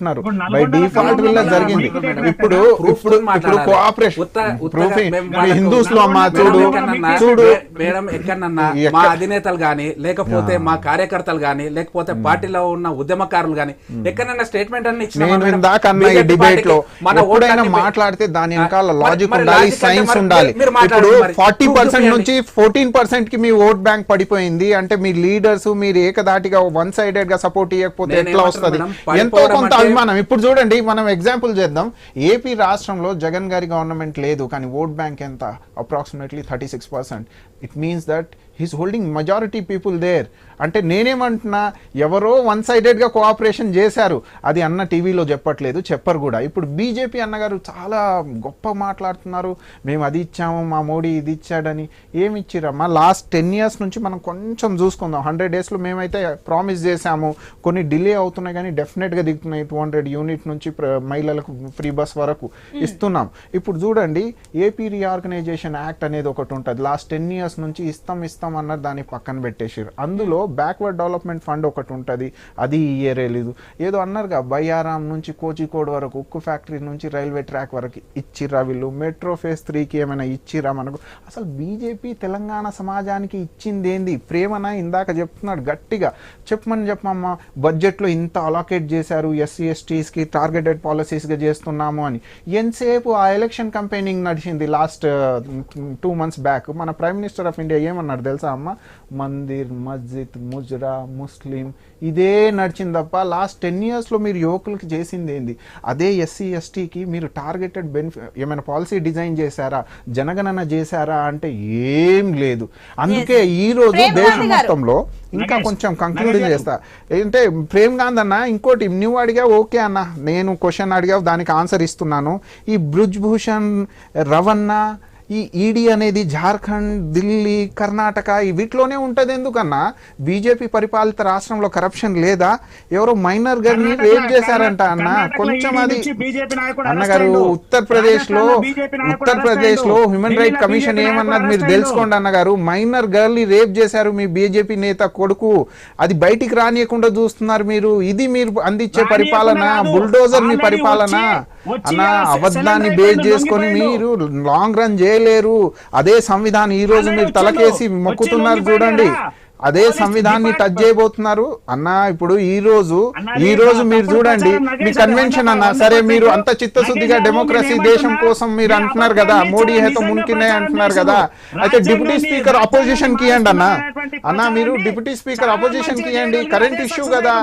అంటున్నారు ఇప్పుడు by default వల్ల జరిగింది. ఇప్పుడు ఇప్పుడు ఇప్పుడు. కోఆపరేషన్ ఉత్త- ఉత్తగా ప్రూఫింగ్ మేము వాళ్ళకు హిందూస్లో అమ్మా చూడు చూడు మే- మేడం ఎక్కడన్నా ఎక్క- మా అధినేతలు గాని లేకపోతే మా కార్యకర్తలు గాని లేకపోతే పార్టీలో ఉన్న ఉద్యమకారులు గాని ఎక్కడన్నా స్టేట్మెంట్ అన్ని ఇచ్చినామా నేను? ఇందాక అన్న ఈ డిబేట్లో మన ఎప్పుడైనా మాట్లాడితే దాని వెనకాల లాజిక్ ఉండాలి సైన్స్ ఉండాలి ఇప్పుడు. Forty percent. నుంచి ఫోర్టీన్ పర్సెంట్కి మీ ఓట్ బ్యాంక్ పడిపోయింది అంటే మీ లీడర్స్ మీరు ఏకదాటిగా వన్ సైడెడ్గా సపోర్ట్ ఇవ్వకపోతే ఎట్లా వస్తది ఎంతో కొంత మనం ఇప్పుడు చూడండి మనం ఎగ్జాంపుల్ చేద్దాం. ఏపీ రాష్ట్రంలో జగన్ గారి గవర్నమెంట్ లేదు కానీ ఓట్ బ్యాంక్ ఎంత? Approximately thirty six percent it means that he's holding majority people there అంటే నేనేమంటున్నా ఎవరో వన్ సైడెడ్గా కోఆపరేషన్ చేశారు. అది అన్న టీవీలో చెప్పట్లేదు చెప్పరు కూడా. ఇప్పుడు బీజేపీ అన్నగారు చాలా గొప్ప మాట్లాడుతున్నారు. మేము అది ఇచ్చాము మా మోడీ ఇది ఇచ్చాడని. ఏమి ఇచ్చిరమ్మా లాస్ట్ టెన్ ఇయర్స్ నుంచి మనం కొంచెం చూసుకుందాం. హండ్రెడ్ డేస్లో మేమైతే ప్రామిస్ చేశాము. కొన్ని డిలే అవుతున్నాయి కానీ డెఫినెట్గా దిగుతున్నాయి. టూ హండ్రెడ్ యూనిట్ నుంచి మహిళలకు ఫ్రీ బస్ వరకు ఇస్తున్నాం. ఇప్పుడు చూడండి ఏపీ రీఆర్గనైజేషన్ యాక్ట్ అనేది ఒకటి ఉంటుంది. లాస్ట్ టెన్ ఇయర్స్ నుంచి ఇస్తాం ఇస్తాం అన్నది దాన్ని పక్కన పెట్టేసారు అందులో బ్యాక్వర్డ్ డెవలప్మెంట్ ఫండ్ ఒకటి ఉంటుంది. అది ఈ ఇయర్ లేదు. ఏదో అన్నారుగా బయ్యారాం నుంచి కోచికోడ్ వరకు ఉక్కు ఫ్యాక్టరీ నుంచి రైల్వే ట్రాక్ వరకు ఇచ్చిర్రా వీళ్ళు? మెట్రో ఫేస్ త్రీకి ఏమైనా ఇచ్చిరా మనకు? అసలు బీజేపీ తెలంగాణ సమాజానికి ఇచ్చింది ఏంది ప్రేమన? ఇందాక చెప్తున్నాడు గట్టిగా. చెప్పమని చెప్పమ్మా బడ్జెట్లో ఇంత అలాకేట్ చేశారు ఎస్సీ ఎస్టీస్కి టార్గెటెడ్ పాలసీస్గా చేస్తున్నాము అని. ఎంతసేపు ఆ ఎలక్షన్ కంపెయినింగ్ నడిచింది లాస్ట్ టూ మంత్స్ బ్యాక్ మన ప్రైమ్ మినిస్టర్ ఆఫ్ ఇండియా ఏమన్నారు తెలుసు? అమ్మ? మందిర్ మస్జిద్ ముజ్రా ముస్లిం ఇదే నడిచింది తప్ప లాస్ట్ టెన్ ఇయర్స్లో మీరు యువకులకి చేసింది ఏంది? అదే ఎస్సీ ఎస్టీకి మీరు టార్గెటెడ్ బెనిఫిట్ ఏమైనా పాలసీ డిజైన్ చేశారా? జనగణన చేశారా అంటే ఏం లేదు. అందుకే ఈ రోజు ప్రేమ్ దేశం. మొత్తంలో ఇంకా కొంచెం కంక్లూడ్ చేస్తా. ఏంటంటే ప్రేమ్ గాంధీ అన్న ఇంకోటి నువ్వు అడిగావు ఓకే అన్న. నేను క్వశ్చన్ అడిగావు దానికి ఆన్సర్ ఇస్తున్నాను. ఈ బ్రుజ్ భూషణ్ రవణ ఈ ఈడీ అనేది జార్ఖండ్ ఢిల్లీ కర్ణాటక ఈ వీటిలోనే ఉంటది ఎందుకన్నా బీజేపీ పరిపాలిత రాష్ట్రంలో కరప్షన్ లేదా ఎవరో మైనర్ గారిని రేప్ చేశారంట అన్న కొంచెం అది అన్నగారు. ఉత్తరప్రదేశ్లో ఉత్తరప్రదేశ్లో హ్యూమన్. రైట్ కమిషన్ ఏమన్నది మీరు తెలుసుకోండి అన్నగారు మైనర్ గర్ల్ రేప్ చేశారు మీ బీజేపీ నేత కొడుకు అది బయటికి రానియకుండా చూస్తున్నారు మీరు ఇది మీరు అందించే పరిపాలన. బుల్డోజర్ మీ పరిపాలన అన్న అబద్ధాన్ని బేస్ చేసుకొని మీరు. లాంగ్ రన్ చేయలేరు అదే సంవిధానం ఈ రోజు మీరు. తలకేసి మొక్కుతున్నారు చూడండి. అదే సంవిధాన్ని టచ్ చేయబోతున్నారు. అన్న ఇప్పుడు ఈ రోజు ఈ రోజు మీరు చూడండి మీ కన్వెన్షన్ అన్న సరే మీరు అంత చిత్తశుద్ధిగా డెమోక్రసీ దేశం? కోసం మీరు అంటున్నారు కదా మోడీ హేతో మున్కినే అంటున్నారు. కదా. అయితే డిప్యూటీ స్పీకర్ అపోజిషన్కి ఇవ్వండి అన్న. అన్న మీరు డిప్యూటీ స్పీకర్ అపోజిషన్కి ఇవ్వండి కరెంట్ ఇష్యూ కదా.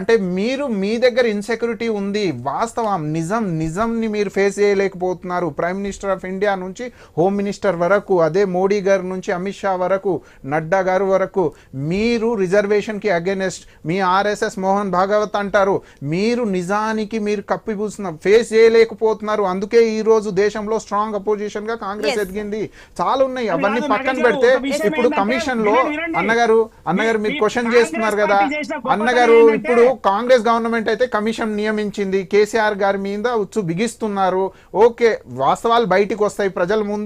అంటే మీరు మీ దగ్గర ఇన్సెక్యూరిటీ ఉంది. వాస్తవం నిజం నిజం ని మీరు ఫేస్ చేయలేకపోతున్నారు. ప్రైమ్ మినిస్టర్ ఆఫ్ ఇండియా నుంచి హోమ్ మినిస్టర్ వరకు అదే మోడీ గారి నుంచి అమిత్ షా వరకు నడ్డా గారు వరకు మీరు రిజర్వేషన్కి అగేనెస్ట్ మీ ఆర్ఎస్ఎస్ మోహన్ భాగవత్ అంటారు. మీరు నిజానికి మీరు కప్పిపూసిన ఫేస్ చేయలేకపోతున్నారు. అందుకే ఈ రోజు దేశంలో స్ట్రాంగ్ అపోజిషన్గా కాంగ్రెస్. ఎదిగింది. చాలా ఉన్నాయి. అవన్నీ పక్కన పెడితే ఇప్పుడు కమిషన్లో. అన్నగారు అన్నగారు మీరు క్వశ్చన్ చేస్తున్నారు కదా. అన్నగారు ఇప్పుడు కాంగ్రెస్ గవర్నమెంట్ అయితే కమిషన్ నియమించింది. కేసీఆర్ గారి మీద ఉచ్చు బిగిస్తున్నారు. ఓకే వాస్తవాలు బయటికి వస్తాయి ప్రజల ముందు.